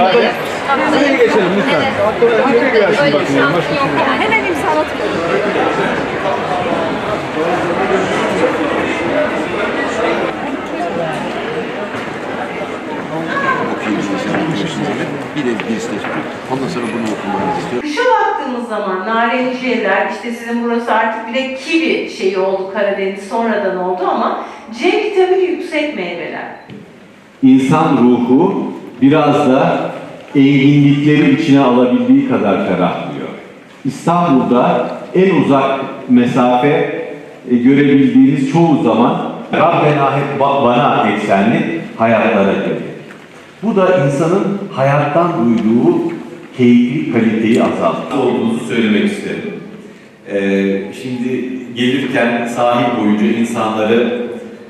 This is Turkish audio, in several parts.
Öyle bir şansın yok yani. Hemen imzalatıyorum. Bir de bir staj. Ondan sonra bunu okumanızı istiyorum. Kışa baktığımız zaman narenciyeler, işte sizin burası artık bir de kivi şeyi oldu Karadeniz sonradan oldu ama C vitamini yüksek meyveler. İnsan ruhu biraz da enginlikleri içine alabildiği kadar ferahlıyor. İstanbul'da en uzak mesafe e, görebildiğiniz çoğu zaman Rabbena hep ba- bana eksenli hayatlara gelir. Bu da insanın hayattan duyduğu keyfi, kaliteyi azaltır. olduğunuzu söylemek isterim. Ee, şimdi gelirken sahil boyunca insanları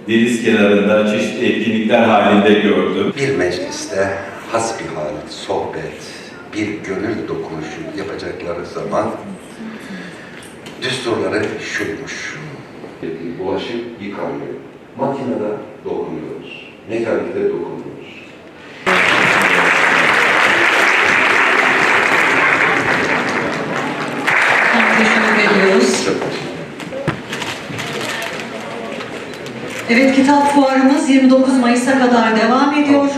deniz kenarında çeşitli etkinlikler halinde gördüm. Bir mecliste hasbihal, sohbet, bir gönül dokunuşu yapacakları zaman düsturları şuymuş. Bulaşık yıkanmıyor. Makinede dokunuyoruz. Mekanikte dokunuyoruz. Teşekkür ediyoruz. Çok Evet kitap fuarımız 29 Mayıs'a kadar devam ediyor.